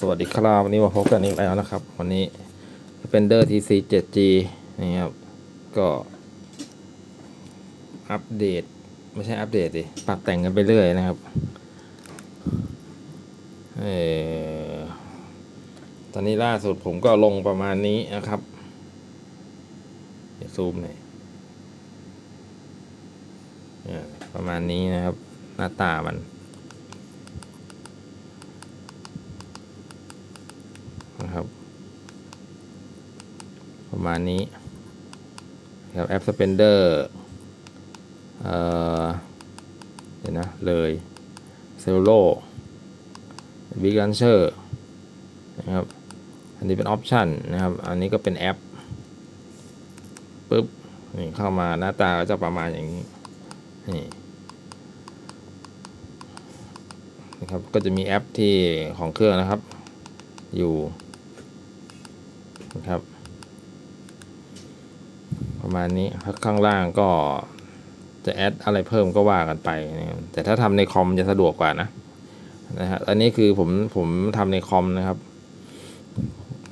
สวัสดีครับวันนี้มาพบกันอีกแล้วนะครับ วันนี้ Fender TC 7G นี่ครับ ก็อัปเดต ไม่ใช่อัปเดตดิปรับแต่งกันไปเรื่อยนะครับเออตอนนี้ล่าสุดผมก็ลงประมาณนี้นะครับ เดี๋ยวซูมหน่อยประมาณนี้นะครับ หน้าตามัน นะครับ ประมาณนี้ครับแอป Spender เอ่อเดี๋ยวนะเลยเซลโลบิ๊ก a ันเชอร์นะครับ อันนี้เป็นออปชันนะครับ อันนี้ก็เป็นแอปปุ๊บนี่เข้ามาหน้าตาก็จะประมาณอย่างนี้นี่นะครับก็จะมีแอปที่ของเครื่องนะครับ อยู่ นะครับ ประมาณนี้ข้างล่างก็จะแอดอะไรเพิ่มก็ว่ากันไปนะครับแต่ถ้าทำในคอมจะสะดวกกว่านะนะฮะอันนี้คือผมผมทำในคอมนะครับ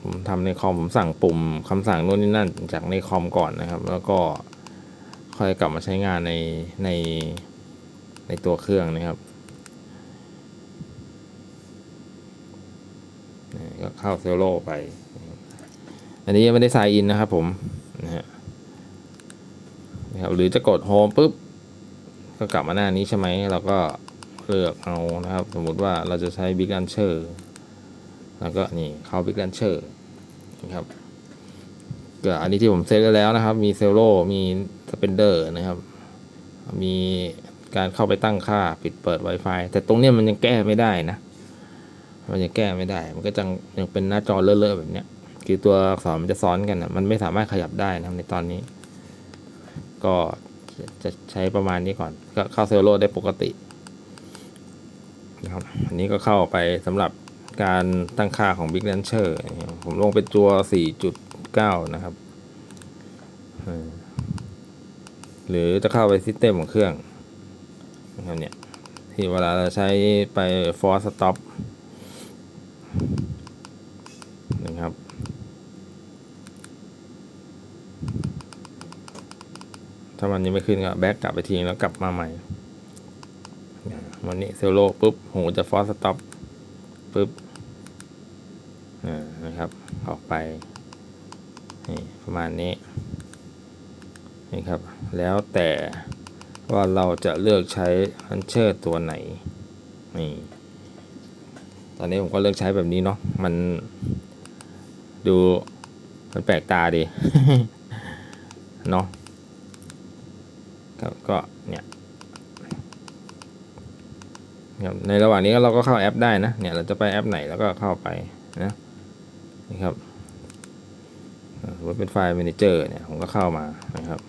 ผมทำในคอมผมสั่งปุ่มคำสั่งนู่นนี่นั่นจากในคอมก่อนนะครับ แล้วก็ค่อยกลับมาใช้งานในในในตัวเครื่องนะครับก็เข้าเซลโลไป อันนี้ยังไม่ได้ไซน์อินนะครับผมนะฮะนะครับหรือจะกดโฮมปุ๊บก็กลับมาหน้านี้ใช่ไหมเราก็เลือกเอานะครับ สมมติว่าเราจะใช้ Big Launcher แล้วก็นี่เข้า Big Launcher นะครับก็อันนี้ที่ผมเซตไว้แล้วนะครับ มีเซลโลมีสเปนเดอร์นะครับ มีการเข้าไปตั้งค่าปิดเปิด Wi-Fi แต่ตรงนี้มันยังแก้ไม่ได้นะ มันยังแก้ไม่ได้ มันก็ยังยังเป็นหน้าจอเลอะๆแบบเนี้ย คือตัวอักษรมันจะซ้อนกันนะมันไม่สามารถขยับได้นะครับในตอนนี้ ก็จะจะใช้ประมาณนี้ก่อน ก็เข้าเซลโลได้ปกตินะครับอันนี้ก็เข้าไปสำหรับการตั้งค่าของ Big Launcher นะครับผมลงเป็นตัว 4.9 นะครับ หรือจะเข้าไปซิสเต็มของเครื่องนะครับเนี่ยที่เวลาเราใช้ไป force stop นะครับ ถ้ามันยังไม่ขึ้นก็แบ็กกลับไปทีแล้วกลับมาใหม่ วันนี้เซลโลปุ๊บหูจะฟอสสต็อปปุ๊บนะครับ ออกไปนี่ประมาณนี้นี่ครับ แล้วแต่ว่าเราจะเลือกใช้ฮันเชอร์ตัวไหนนี่ตอนนี้ผมก็เลือกใช้แบบนี้เนาะมันดูมันแปลกตาดีเนาะ ครับก็เนี่ยครับในระหว่างนี้เราก็เข้าแอปได้นะเนี่ยเราจะไปแอปไหนแล้วก็เข้าไปนะนี่ครับสมมติเป็นไฟล์ Manager เนี่ยผมก็เข้ามานะครับ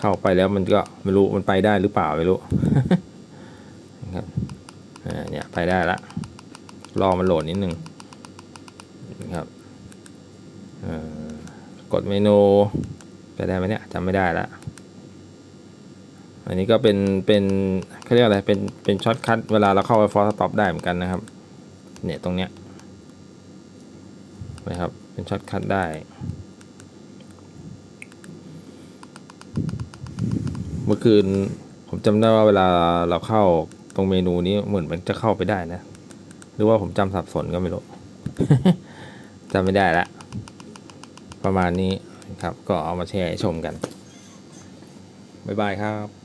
เข้าไปแล้วมันก็ไม่รู้มันไปได้หรือเปล่าไม่รู้นะครับเนี่ยไปได้ละรอมันโหลดนิดนึงนะครับอ่ากดเมนู ไปได้ไหมเนี่ยจำไม่ได้ละอันนี้ก็เป็นเป็นเขาเรียกอะไรเป็นเป็นช็อตคัทเวลาเราเข้าไปฟอร์สต็อปได้เหมือนกันนะครับ เนี่ยตรงเนี้ยนะครับเป็นช็อตคัทได้เมื่อคืนผมจำได้ว่าเวลาเราเข้าตรงเมนูนี้เหมือนมันจะเข้าไปได้นะ หรือว่าผมจำสับสนก็ไม่รู้จำไม่ได้ละ ประมาณนี้ ครับ ก็เอามาแชร์ให้ชมกัน บ๊ายบายครับ